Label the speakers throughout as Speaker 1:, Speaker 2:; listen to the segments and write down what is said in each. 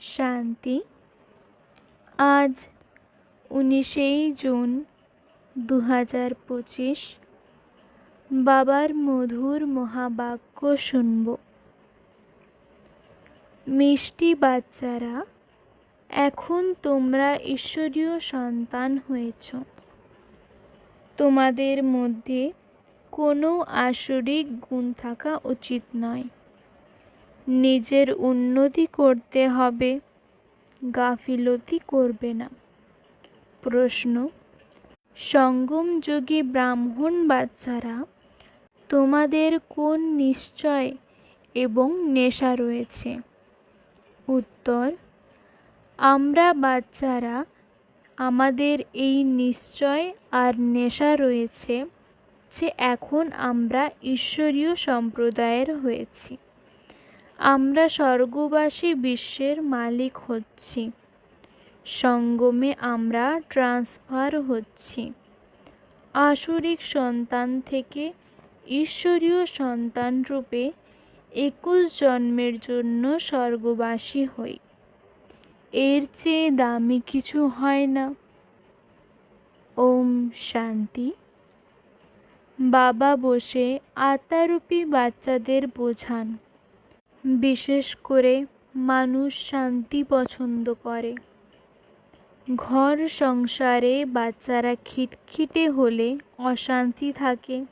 Speaker 1: শান্তি। আজ উনিশেই জুন দু হাজার পঁচিশ বাবার মধুর মহাবাক্য শুনব। মিষ্টি বাচ্চারা, এখন তোমরা ঈশ্বরীয় সন্তান হয়েছ। তোমাদের মধ্যে কোনো আসরিক গুণ থাকা উচিত নয়। নিজের উন্নতি করতে হবে। গাফিলতি করবে না। প্রশ্ন সঙ্গমযোগী ব্রাহ্মণ বাচ্চারা, তোমাদের কোন নিশ্চয় এবং নেশা রয়েছে? উত্তর, আমরা বাচ্চারা, আমাদের এই নিশ্চয় আর নেশা রয়েছে যে এখন আমরা ঈশ্বরীয় সম্প্রদায়ের হয়েছি। আমরা স্বর্গবাসী বিশ্বের মালিক হচ্ছি। সঙ্গমে আমরা ট্রান্সফার হচ্ছি। আসরিক সন্তান থেকে ঈশ্বরীয় সন্তান রূপে একুশ জন্মের জন্য স্বর্গবাসী হই। এর চেয়ে দামি কিছু হয় না। ওম শান্তি। বাবা বসে আত্মারূপী বাচ্চাদের বোঝান। বিশেষ করে মানুষ শান্তি পছন্দ করে। ঘর সংসারে বাচ্চারা খিটখিটে হলে অশান্তি থাকে।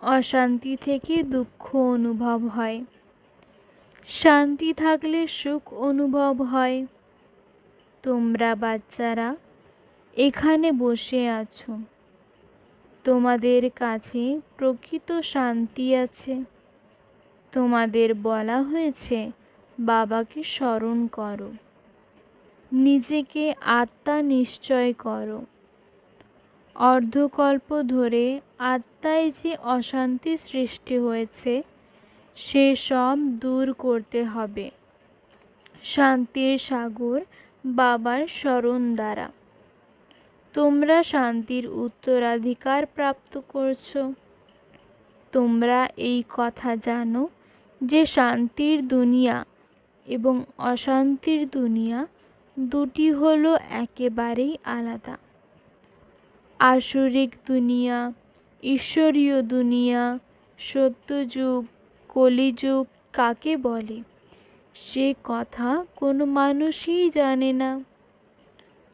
Speaker 1: অশান্তি থেকে দুঃখ অনুভব হয়। শান্তি থাকলে সুখ অনুভব হয়। তোমরা বাচ্চারা এখানে বসে আছো। তোমাদের কাছে প্রকৃত শান্তি আছে। তোমাদের বলা হয়েছে, বাবাকে স্মরণ করো। নিজেকে আত্মা নিশ্চয় করো। অর্ধকল্প ধরে আত্মায় যে অশান্তি সৃষ্টি হয়েছে, সে সব দূর করতে হবে। শান্তির সাগর বাবার স্মরণ দ্বারা। তোমরা শান্তির উত্তরাধিকার প্রাপ্ত করছ। তোমরা এই কথা জানো। যে শান্তির দুনিয়া এবং অশান্তির দুনিয়া দুটি হলো একেবারেই আলাদা। আসরিক দুনিয়া, ঈশ্বরীয় দুনিয়া, সত্যযুগ, কলিযুগ কাকে বলে? সে কথা কোনো মানুষই জানে না।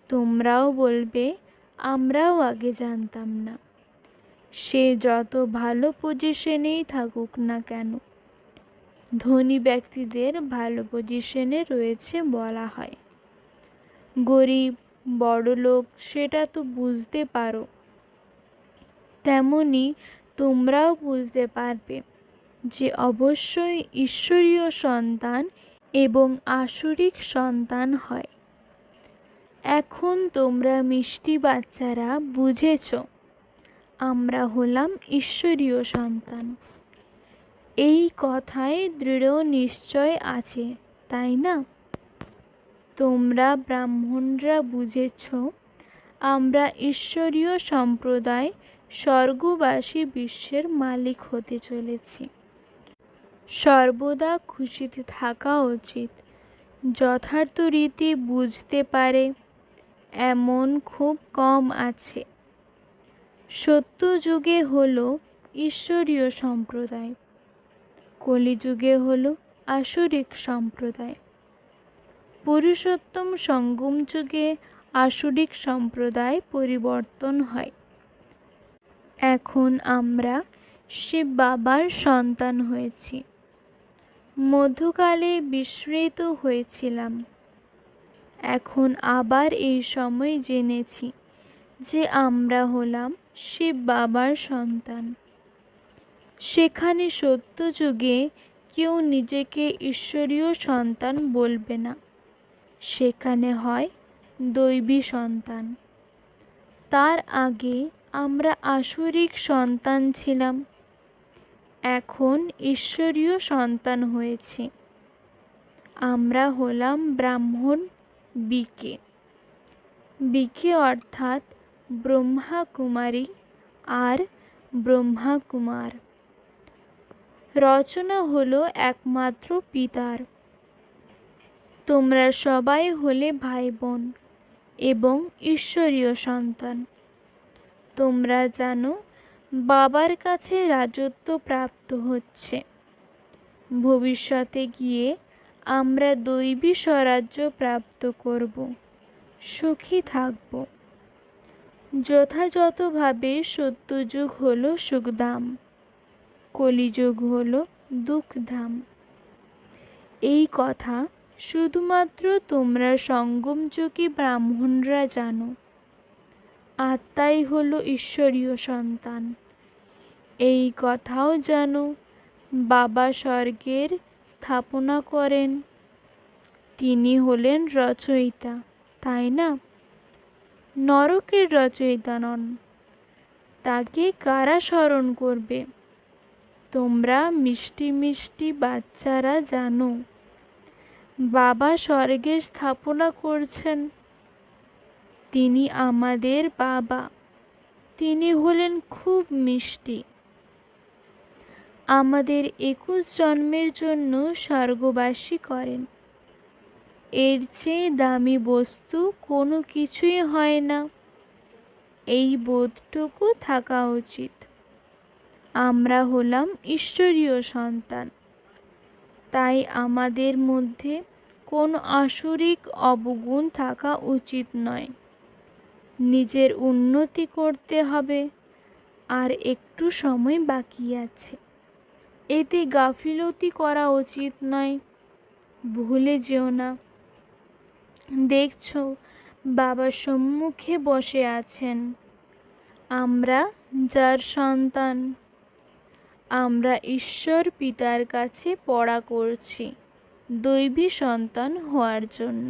Speaker 1: তোমরাও বলবে, আমরাও আগে জানতাম না। সে যত ভালো পজিশনেই থাকুক না কেন? ধনী ব্যক্তিদের ভালো পজিশনে রয়েছে বলা হয়। গরিব, বড়লোক, সেটা তো বুঝতে পারো। তেমনি তোমরাও বুঝতে পারবে যে অবশ্যই ঈশ্বরীয় সন্তান এবং আসরিক সন্তান হয়। এখন তোমরা মিষ্টি বাচ্চারা বুঝেছ, আমরা হলাম ঈশ্বরীয় সন্তান। এই কথায় দৃঢ় নিশ্চয় আছে, তাই না? তোমরা ব্রাহ্মণরা বুঝেছ, আমরা ঈশ্বরীয় সম্প্রদায় স্বর্গবাসী বিশ্বের মালিক হতে চলেছি। সর্বদা খুশিতে থাকা উচিত, যথার্থ রীতি বুঝতে পারে, এমন খুব কম আছে। সত্য যুগে হল ঈশ্বরীয় সম্প্রদায়। কলিযুগে হলো আসরিক সম্প্রদায়। পুরুষোত্তম সঙ্গম যুগে আসরিক সম্প্রদায় পরিবর্তন হয়। এখন আমরা শিব বাবার সন্তান হয়েছি। মধ্যকালে বিস্মৃত হয়েছিলাম। এখন আবার এই সময় জেনেছি যে আমরা হলাম শিব বাবার সন্তান। সেখানে সত্য যুগে কেউ নিজেকে ঈশ্বরীয় সন্তান বলবে না। সেখানে হয় দৈবী সন্তান। তার আগে আমরা আসরিক সন্তান ছিলাম। এখন ঈশ্বরীয় সন্তান হয়েছি। আমরা হলাম ব্রাহ্মণ বিকে। বিকে অর্থাৎ ব্রহ্মা কুমারী আর ব্রহ্মা কুমার রচনা হলো একমাত্র পিতার। তোমরা সবাই হলে ভাই বোন এবং ঈশ্বরীয় সন্তান। তোমরা জানো, বাবার কাছে রাজত্ব প্রাপ্ত হচ্ছে। ভবিষ্যতে গিয়ে আমরা দৈবী স্বরাজ্য প্রাপ্ত করব, সুখী থাকব। যথাযথভাবে সত্যযুগ হল সুখধাম। কলিযুগ হল দুঃখধাম। এই কথা শুধুমাত্র তোমরা সঙ্গমযোগী ব্রাহ্মণরা জানো। আত্মাই হল ঈশ্বরীয় সন্তান। এই কথাও জানো, বাবা স্বর্গের স্থাপনা করেন। তিনি হলেন রচয়িতা, তাই না? নরকের রচয়িতা নন। তাকে কারা স্মরণ করবে? তোমরা মিষ্টি মিষ্টি বাচ্চারা জানো। বাবা স্বর্গের স্থাপনা করছেন। তিনি আমাদের বাবা। তিনি হলেন খুব মিষ্টি। আমাদের একুশ জন্মের জন্য স্বর্গবাসী করেন। এর চেয়ে দামি বস্তু কোনো কিছুই হয় না। এই বোধটুকু থাকা উচিত। আমরা হলাম ঈশ্বরীয় সন্তান। তাই আমাদের মধ্যে কোনো আসরিক অবগুণ থাকা উচিত নয়। নিজের উন্নতি করতে হবে, আর একটু সময় বাকি আছে। এতে গাফিলতি করা উচিত নয়। ভুলে যেও না। দেখছ বাবার সম্মুখে বসে আছেন। আমরা যার সন্তান। আমরা ঈশ্বর পিতার কাছে পড়া করছি দৈবী সন্তান হওয়ার জন্য।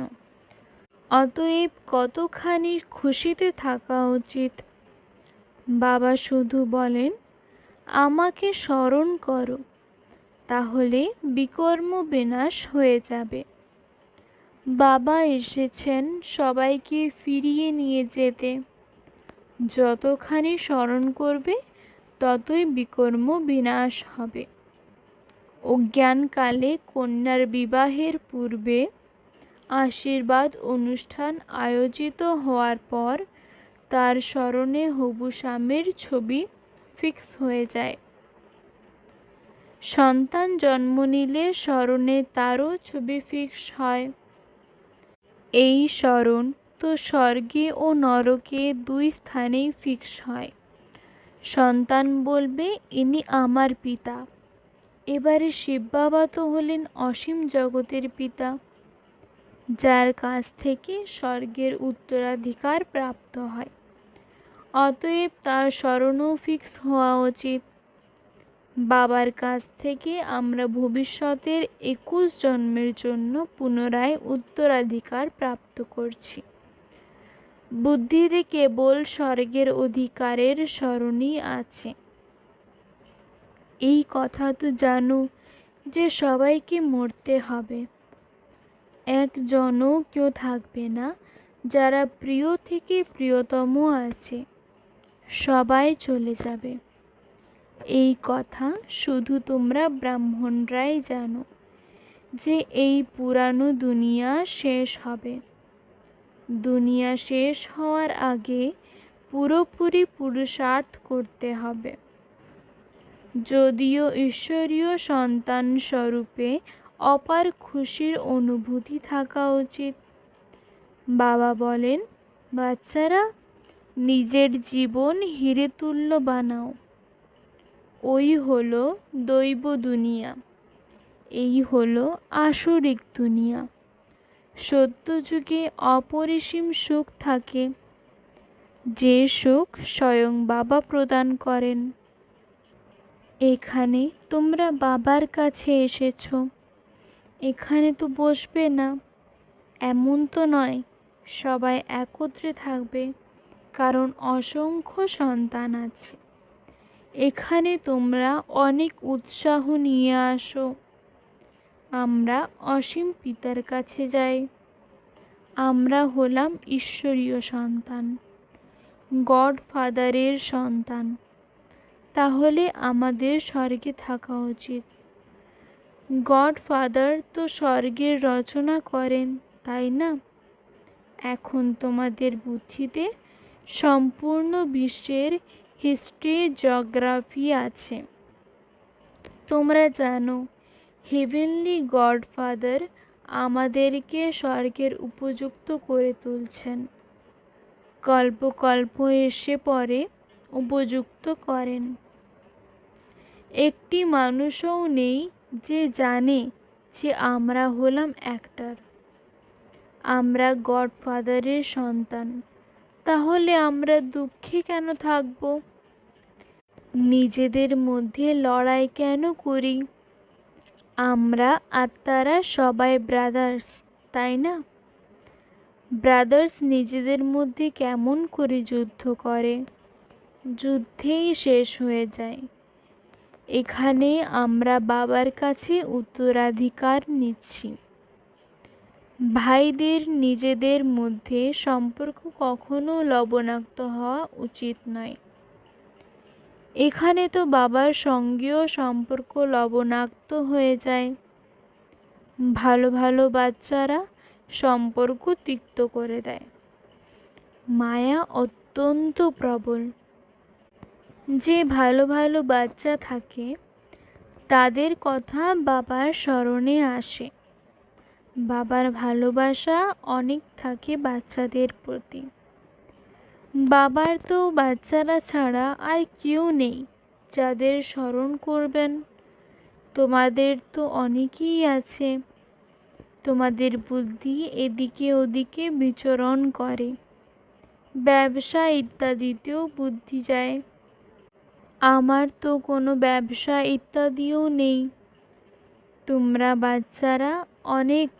Speaker 1: অতএব কতখানি খুশিতে থাকা উচিত? বাবা শুধু বলেন, আমাকে স্মরণ করো, তাহলে বিকর্ম বিনাশ হয়ে যাবে। বাবা এসেছেন সবাইকে ফিরিয়ে নিয়ে যেতে। যতখানি স্মরণ করবে ততই বিকর্ম বিনাশ হবে। অজ্ঞানকালে কন্যার বিবাহের পূর্বে আশীর্বাদ অনুষ্ঠান আয়োজিত হওয়ার পর তার স্মরণে হবু স্বামীর ছবি ফিক্স হয়ে যায়। সন্তান জন্ম নিলে স্মরণে তারও ছবি ফিক্স হয়। এই স্মরণ তো স্বর্গে ও নরকে দুই স্থানেই ফিক্স হয়। সন্তান বলবে, ইনি আমার পিতা। এবারে শিব বাবা তো হলেন অসীম জগতের পিতা, যার কাছ থেকে স্বর্গের উত্তরাধিকার প্রাপ্ত হয়। অতএব তার স্মরণও ফিক্স হওয়া উচিত। বাবার কাছ থেকে আমরা ভবিষ্যতের একুশ জন্মের জন্য পুনরায় উত্তরাধিকার প্রাপ্ত করছি। বুদ্ধিতে কেবল স্বর্গের অধিকারের স্মরণই আছে। এই কথা তো জানো যে সবাইকে মরতে হবে। একজনও কেউ থাকবে না যারা প্রিয় থেকে প্রিয়তম আছে। সবাই চলে যাবে। এই কথা শুধু তোমরা ব্রাহ্মণরাই জানো যে এই পুরানো দুনিয়া শেষ হবে। দুনিয়া শেষ হওয়ার আগে পুরোপুরি পুরুষার্থ করতে হবে। যদিও ঈশ্বরীয় সন্তান স্বরূপে অপার খুশির অনুভূতি থাকা উচিত। বাবা বলেন, বাচ্চারা, নিজের জীবন হিরে তুল্য বানাও। ওই হলো দৈব দুনিয়া। এই হলো আসরিক দুনিয়া। সত্যযুগে অপরিসীম সুখ থাকে। যে সুখ স্বয়ং বাবা প্রদান করেন। এখানে তোমরা বাবার কাছে এসেছ। এখানে তো বসবে না। এমন তো নয়, সবাই একত্রে থাকবে, কারণ অসংখ্য সন্তান আছে। এখানে তোমরা অনেক উৎসাহ নিয়ে আসো। আমরা অসীম পিতার কাছে যাই। আমরা হলাম ঈশ্বরীয় সন্তান, গড ফাদারের সন্তান। তাহলে আমাদের স্বর্গে থাকা উচিত। গডফাদার তো স্বর্গের রচনা করেন, তাই না? এখন তোমাদের বুদ্ধিতে সম্পূর্ণ বিশ্বের হিস্ট্রি, জিওগ্রাফি আছে। তোমরা জানো হেভেনলি গডফাদার আমাদেরকে স্বর্গের উপযুক্ত করে তুলছেন। কল্প কল্প এসে পরে উপযুক্ত করেন। একটি মানুষও নেই যে জানে যে আমরা হলাম অ্যাক্টর আমরা গডফাদারের সন্তান, তাহলে আমরা দুঃখে কেন থাকব? নিজেদের মধ্যে লড়াই কেন করি? আমরা আত্মারা সবাই ব্রাদার্স তাই না? ব্রাদার্স নিজেদের মধ্যে কেমন করে যুদ্ধ করে? যুদ্ধেই শেষ হয়ে যায়। এখানে আমরা বাবার কাছে উত্তরাধিকার নিচ্ছি। ভাইদের নিজেদের মধ্যে সম্পর্ক কখনো লবণাক্ত হওয়া উচিত নয়। এখানে তো বাবার সঙ্গেও সম্পর্ক লবণাক্ত হয়ে যায়। ভালো ভালো বাচ্চারা সম্পর্ক তিক্ত করে দেয়। মায়া অত্যন্ত প্রবল। যে ভালো ভালো বাচ্চা থাকে, তাদের কথা বাবার স্মরণে আসে। বাবার ভালোবাসা অনেক থাকে বাচ্চাদের প্রতি। বাবার তো বাচ্চারা ছাড়া আর কেউ নেই। যাদের স্মরণ করবেন, তোমাদের তো অনেকেই আছে। তোমাদের বুদ্ধি এদিকে ওদিকে বিচরণ করে। ব্যবসা ইত্যাদিতেও বুদ্ধি যায়। আমার তো কোনো ব্যবসা ইত্যাদিও নেই। তোমরা বাচ্চারা অনেক,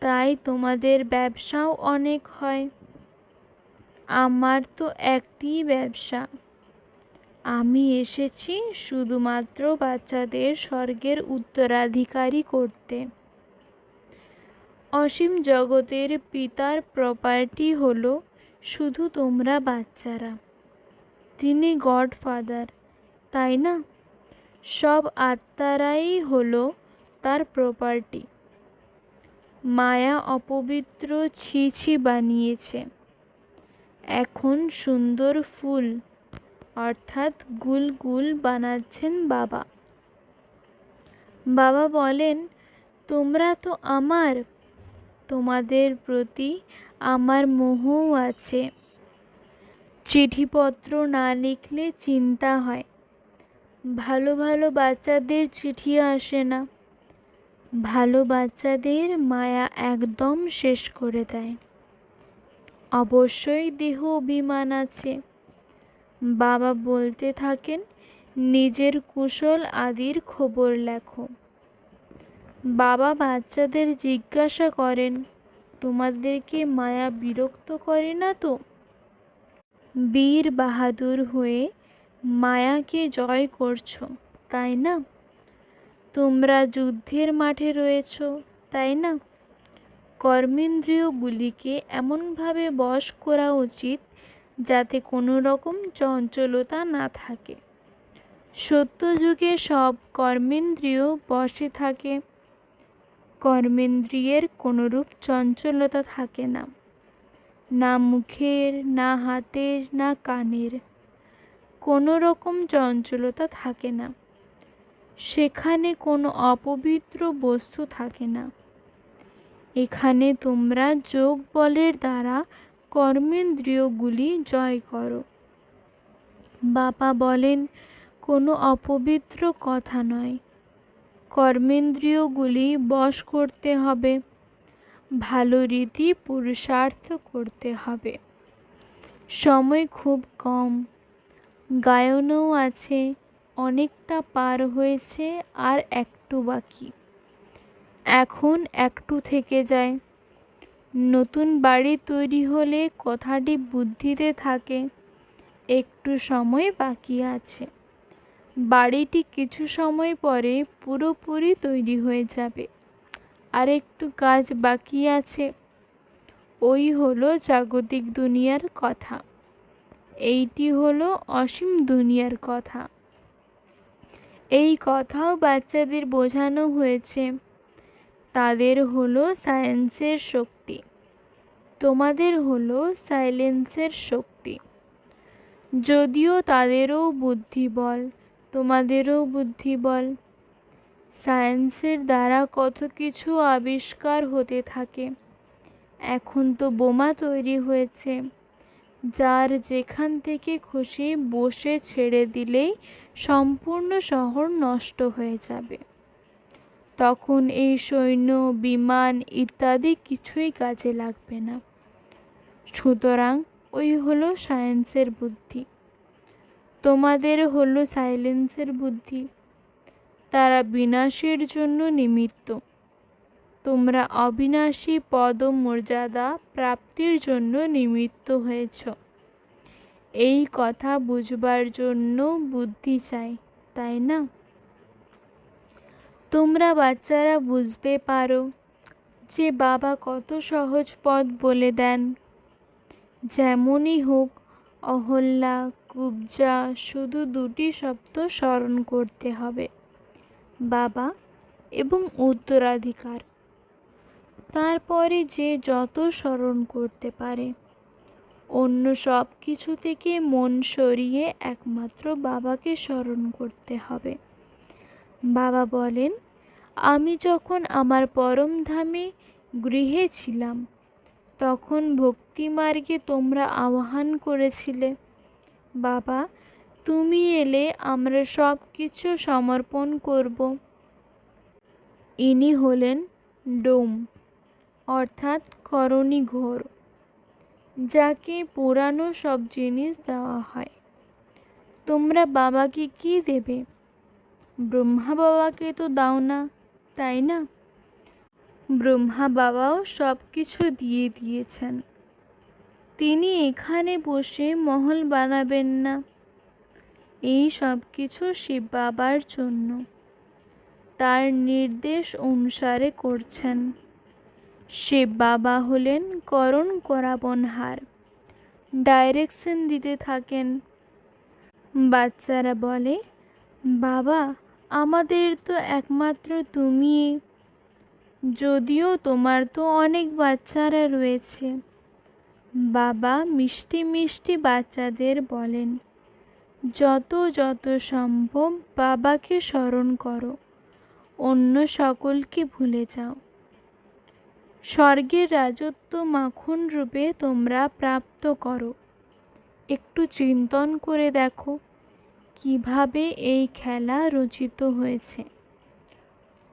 Speaker 1: তাই তোমাদের ব্যবসাও অনেক হয়। আমার তো একটি ব্যবসা। আমি এসেছি শুধুমাত্র বাচ্চাদের স্বর্গের উত্তরাধিকারী করতে। অসীম জগতের পিতার প্রপার্টি হলো শুধু তোমরা বাচ্চারা। তিনি গডফাদার, তাই না? সব আত্মারাই হলো তার প্রপার্টি মায়া অপবিত্র ছি ছি বানিয়েছে। এখন সুন্দর ফুল, অর্থাৎ গুল গুল বানাচ্ছেন বাবা। বাবা বলেন, তোমরা তো আমার, তোমাদের প্রতি আমার মোহও আছে। চিঠিপত্র না লিখলে চিন্তা হয়। ভালো ভালো বাচ্চাদের চিঠি আসে না। ভালো বাচ্চাদের মায়া একদম শেষ করে দেয়। অবশ্যই দেহ অভিমান আছে। বাবা বলতে থাকেন, নিজের কুশল আদির খবর লেখো। বাবা বাচ্চাদের জিজ্ঞাসা করেন, তোমাদেরকে মায়া বিরক্ত করে না তো? বীর বাহাদুর হয়ে, মায়াকে জয় করছ, তাই না? তোমরা যুদ্ধের মাঠে রয়েছ, তাই না? কর্মেন্দ্রিয়গুলিকে এমনভাবে বশ করা উচিত যাতে কোনো রকম চঞ্চলতা না থাকে। সত্যযুগে সব কর্মেন্দ্রিয় বসে থাকে। কর্মেন্দ্রিয়ের কোনোরূপ চঞ্চলতা থাকে না। না মুখের, না হাতের, না কানের কোনো রকম চঞ্চলতা থাকে না। সেখানে কোনো অপবিত্র বস্তু থাকে না। এখানে তোমরা যোগ বলের দ্বারা কর্মেন্দ্রিয়গুলি জয় করো। বাবা বলেন, কোনো অপবিত্র কথা নয়। কর্মেন্দ্রিয়গুলি বশ করতে হবে। ভালো রীতি পুরুষার্থ করতে হবে। সময় খুব কম। গায়নও আছে, অনেকটা পার হয়েছে আর একটু বাকি। এখন একটু থেকে যায়। নতুন বাড়ি তৈরি হলে কথাটি বুদ্ধিতে থাকে। একটু সময় বাকি আছে। বাড়িটি কিছু সময় পরে পুরোপুরি তৈরি হয়ে যাবে। আর একটু কাজ বাকি আছে। ওই হলো জাগতিক দুনিয়ার কথা। এইটি হলো অসীম দুনিয়ার কথা। এই কথাও বাচ্চাদের বোঝানো হয়েছে। তাদের হলো সায়েন্সের শক্তি। তোমাদের হলো সাইলেন্সের শক্তি। যদিও তাদেরও বুদ্ধিবল তোমাদেরও বুদ্ধিবল সায়েন্সের দ্বারা কত কিছু আবিষ্কার হতে থাকে। এখন তো বোমা তৈরি হয়েছে, যার যেখান থেকে খুশি বসে ছেড়ে দিলেই সম্পূর্ণ শহর নষ্ট হয়ে যাবে। তখন এই সৈন্য, বিমান ইত্যাদি কিছুই কাজে লাগবে না। সুতরাং ওই হলো সায়েন্সের বুদ্ধি। তোমাদের হলো সাইলেন্সের বুদ্ধি। তারা বিনাশের জন্য নিমিত্ত। তোমরা অবিনাশী পদ মর্যাদা প্রাপ্তির জন্য নিমিত্ত হয়েছ। এই কথা বুঝবার জন্য বুদ্ধি চাই, তাই না? তোমরা বাচ্চারা বুঝতে পারো যে বাবা কত সহজ পথ বলে দেন। যেমনই হোক, অহল্যা, কুবজা শুধু দুটি শব্দ স্মরণ করতে হবে, বাবা এবং উত্তরাধিকার। তারপরে যে যত স্মরণ করতে পারে, অন্য সব কিছু থেকে মন সরিয়ে একমাত্র বাবাকে স্মরণ করতে হবে। বাবা বলেন, আমি যখন আমার পরম ধামে গৃহে ছিলাম, তখন ভক্তিমার্গে তোমরা আহ্বান করেছিলে। বাবা, তুমি এলে আমরা সব কিছু সমর্পণ করব। ইনি হলেন ডোম, অর্থাৎ করণী ঘোর, যাকে পুরানো সব জিনিস দেওয়া হয়। তোমরা বাবাকে কি দেবে? ব্রহ্মা বাবাকে তো দাও না, তাই না? ব্রহ্মা বাবাও সব কিছু দিয়ে দিয়েছেন। তিনি এখানে বসে মহল বানাবেন না। এই সব কিছু শিব বাবার জন্য। তার নির্দেশ অনুসারে করছেন। শিব বাবা হলেন করণ করাবনহার। ডাইরেকশন দিতে থাকেন। বাচ্চারা বলে, বাবা আমাদের তো একমাত্র তুমি। যদিও তোমার তো অনেক বাচ্চারা রয়েছে। বাবা মিষ্টি মিষ্টি বাচ্চাদের বলেন, যত যত সম্ভব বাবাকে স্মরণ করো, অন্য সকলকে ভুলে যাও। স্বর্গের রাজত্ব মাখন রূপে তোমরা প্রাপ্ত করো। একটু চিন্তন করে দেখো। কীভাবে এই খেলা রচিত হয়েছে?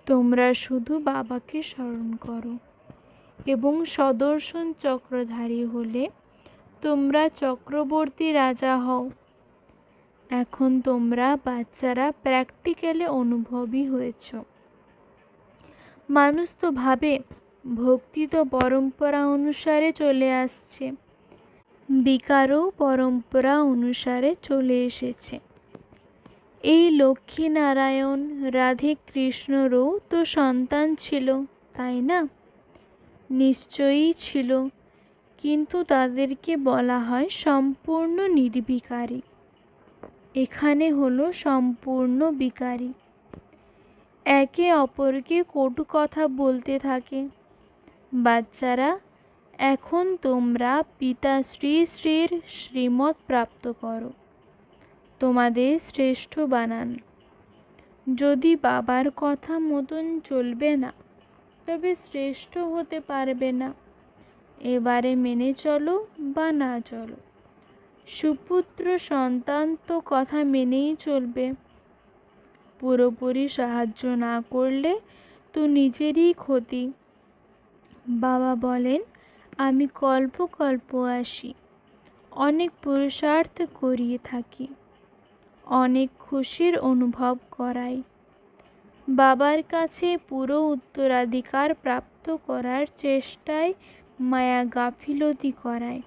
Speaker 1: তোমরা শুধু বাবাকে স্মরণ করো এবং সদর্শন চক্রধারী হলে তোমরা চক্রবর্তী রাজা হও। এখন তোমরা বাচ্চারা প্র্যাকটিক্যালে অনুভবী হয়েছ। মানুষ তো ভাবে, ভক্তি তো পরম্পরা অনুসারে চলে আসছে। বিকারও পরম্পরা অনুসারে চলে এসেছে। এই লক্ষ্মীনারায়ণ রাধে কৃষ্ণরও তো সন্তান ছিল, তাই না? নিশ্চয়ই ছিল, কিন্তু তাদেরকে বলা হয় সম্পূর্ণ নির্বিকারী। এখানে হলো সম্পূর্ণ বিকারী। একে অপরকে কটু কথা বলতে থাকে। বাচ্চারা, এখন তোমরা পিতা শ্রী শ্রীর শ্রীমত প্রাপ্ত করো। তোমাদের শ্রেষ্ঠ বানান। যদি বাবার কথা মতন চলবে না, তবে শ্রেষ্ঠ হতে পারবে না। এবারে মেনে চলো বা না চলো। সুপুত্র সন্তান তো কথা মেনেই চলবে। পুরোপুরি সাহায্য না করলে তো নিজেরই ক্ষতি। বাবা বলেন, আমি কল্প কল্প আসি। অনেক পুরুষার্থ করিয়ে থাকি। অনেক খুশির অনুভব করাই। বাবার কাছে পুরো উত্তরাধিকার প্রাপ্ত করার চেষ্টায় মায়া গাফিলতি করায়।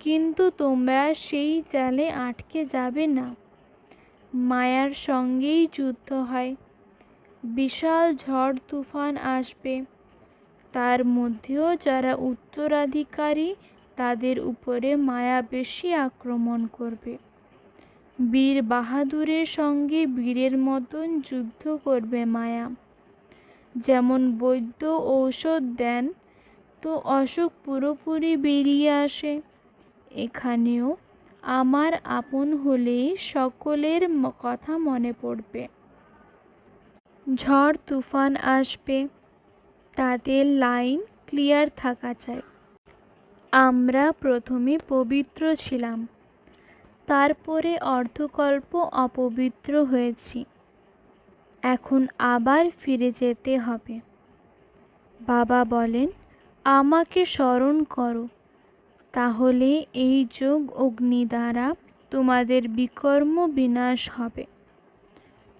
Speaker 1: কিন্তু তোমরা সেই জালে আটকে যাবে না। মায়ার সঙ্গেই যুদ্ধ হয়। বিশাল ঝড় তুফান আসবে। তার মধ্যেও যারা উত্তরাধিকারী, তাদের উপরে মায়া বেশি আক্রমণ করবে। বীর বাহাদুরের সঙ্গে বীরের মতন যুদ্ধ করবে মায়া। যেমন বৈদ্য ঔষধ দেন, তো অসুখ পুরোপুরি বেরিয়ে আসে। এখানেও আমার আপন হলেই সকলের কথা মনে পড়বে। ঝড় তুফান আসবে, তাদের লাইন ক্লিয়ার থাকা চাই। আমরা প্রথমে পবিত্র ছিলাম। তারপরে অর্ধকল্প অপবিত্র হয়েছি। এখন আবার ফিরে যেতে হবে। বাবা বলেন, আমাকে স্মরণ করো। তাহলে এই যোগ অগ্নি দ্বারা তোমাদের বিকর্ম বিনাশ হবে।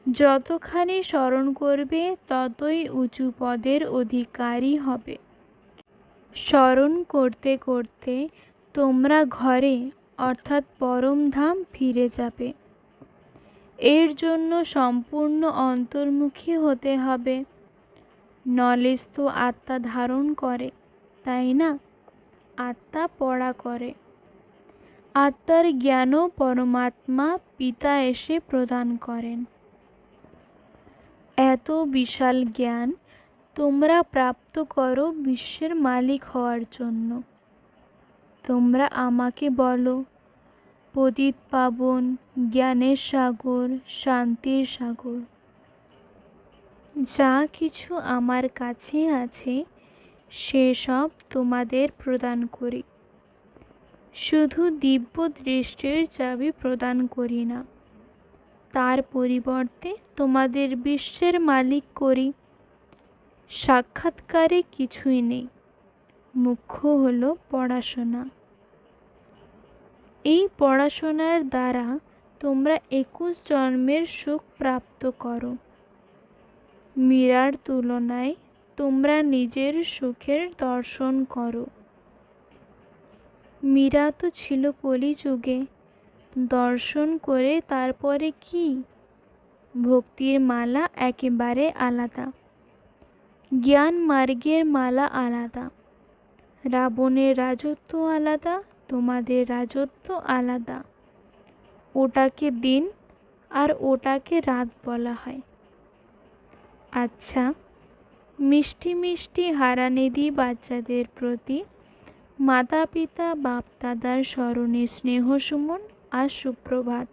Speaker 1: যতখানি স্মরণ করবে, ততই উঁচু পদের অধিকারী হবে। স্মরণ করতে করতে তোমরা ঘরে অর্থাৎ পরমধাম ফিরে যাবে। এর জন্য সম্পূর্ণ অন্তর্মুখী হতে হবে। নলেজ তো আত্মা ধারণ করে, তাই না? আত্মা পড়া করে। আত্মার জ্ঞানও পরমাত্মা পিতা এসে প্রদান করেন। এত বিশাল জ্ঞান তোমরা প্রাপ্ত করো বিশ্বের মালিক হওয়ার জন্য। তোমরা আমাকে বলো। পতিত পাবন, জ্ঞানের সাগর, শান্তির সাগর। যা কিছু আমার কাছে আছে সেসব তোমাদের প্রদান করি। শুধু দিব্য দৃষ্টির চাবি প্রদান করি না। তার পরিবর্তে তোমাদের বিশ্বের মালিক করি। সাক্ষাৎকারে কিছুই নেই। মুখ্য হলো পড়াশোনা। এই পড়াশোনার দ্বারা তোমরা একুশ জন্মের সুখ প্রাপ্ত করো। মীরার তুলনায় তোমরা নিজের সুখের দর্শন করো। মীরা তো ছিল কলিযুগে, দর্শন করে তারপরে কি? ভক্তির মালা একেবারে আলাদা। জ্ঞান মার্গের মালা আলাদা। রাবণের রাজত্ব আলাদা। তোমাদের রাজত্ব আলাদা। ওটাকে দিন আর ওটাকে রাত বলা হয়। আচ্ছা মিষ্টি মিষ্টি হারানিধি বাচ্চাদের প্রতি মাতা পিতা বাপ দাদার স্মরণে স্নেহ সুমন আর সুপ্রভাত।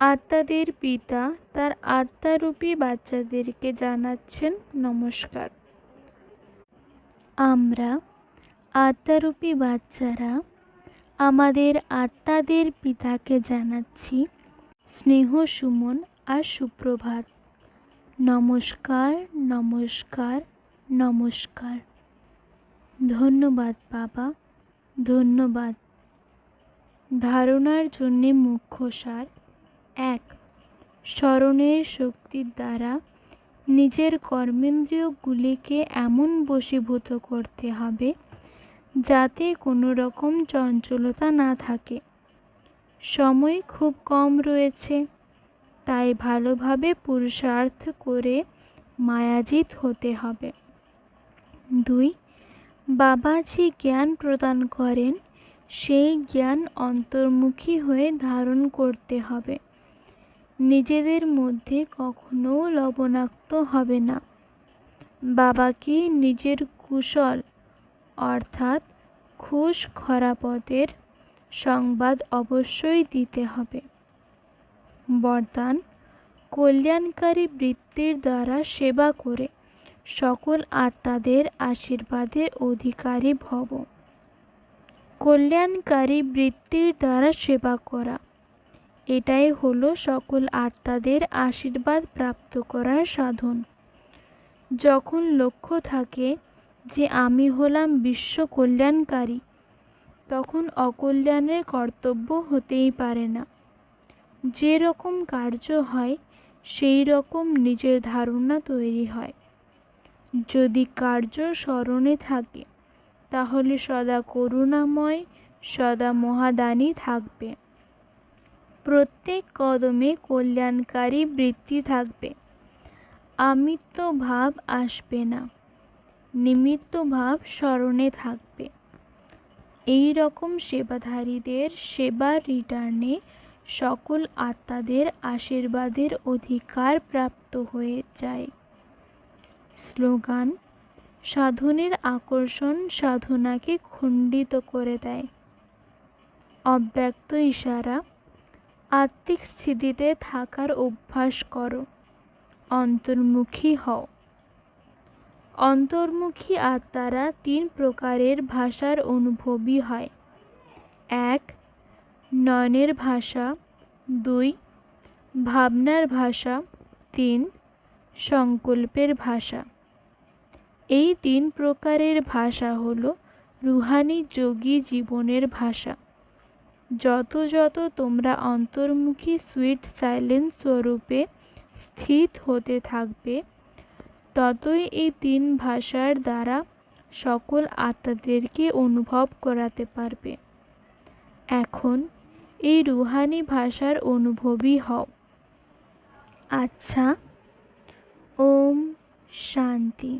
Speaker 1: আত্মাদের পিতা তার আত্মারূপী বাচ্চাদেরকে জানাচ্ছেন নমস্কার। আমরা আত্মারূপী বাচ্চারা আমাদের আত্মাদের পিতাকে জানাচ্ছি। স্নেহ সুমন আর সুপ্রভাত। নমস্কার নমস্কার নমস্কার। ধন্যবাদ বাবা, ধন্যবাদ। ধারণার জন্যে মুখ্য সার এক, স্মরণের শক্তির দ্বারা নিজের কর্মেন্দ্রিয়গুলিকে এমন বশীভূত করতে হবে যাতে কোনো রকম চঞ্চলতা না থাকে। সময় খুব কম রয়েছে, তাই ভালোভাবে পুরুষার্থ করে মায়াজিত হতে হবে। দুই বাবা যে জ্ঞান প্রদান করেন, সেই জ্ঞান অন্তর্মুখী হয়ে ধারণ করতে হবে। নিজেদের মধ্যে কখনো লবণাক্ত হবে না। বাবাকে নিজের কুশল অর্থাৎ খুশ খরাপদের সংবাদ অবশ্যই দিতে হবে। বরদান, কল্যাণকারী বৃত্তির দ্বারা সেবা করে সকল আত্মাদের আশীর্বাদের অধিকারী ভব। কল্যাণকারী বৃত্তির দ্বারা সেবা করা, এটাই হলো সকল আত্মাদের আশীর্বাদ প্রাপ্ত করার সাধন। যখন লক্ষ্য থাকে যে আমি হলাম বিশ্ব কল্যাণকারী তখন অকল্যাণের কর্তব্য হতেই পারে না। যে রকম কার্য হয়, সেই রকম নিজের ধারণা তৈরি হয়। যদি কার্য স্মরণে থাকে, তাহলে সদা করুণাময়, সদা মহাদানী থাকবে। প্রত্যেক কদমে কল্যাণকারী বৃত্তি থাকবে। আমিত্ব ভাব আসবে না। নিমিত্ত ভাব স্মরণে থাকবে। এই রকম সেবাধারীদের সেবার রিটার্নে সকল আত্মাদের আশীর্বাদের অধিকার প্রাপ্ত হয়ে যায়। স্লোগান, সাধনের আকর্ষণ সাধনাকে খণ্ডিত করে দেয়। অব্যক্ত ইশারা, আত্মিক স্থিতিতে থাকার অভ্যাস করো। অন্তর্মুখী হও। অন্তর্মুখী আত্মারা তিন প্রকারের ভাষার অনুভবী হয়। এক, নয়নের ভাষা। দুই, ভাবনার ভাষা। তিন, সংকল্পের ভাষা। এই তিন প্রকারের ভাষা হল রুহানি যোগী জীবনের ভাষা। যত যত তোমরা অন্তর্মুখী সুইট সাইলেন্স স্বরূপে স্থিত হতে থাকবে ততই এই তিন ভাষার দ্বারা সকল আত্মাদেরকে অনুভব করাতে পারবে। এখন এই রুহানি ভাষার অনুভবই হও। আচ্ছা ওম শান্তি।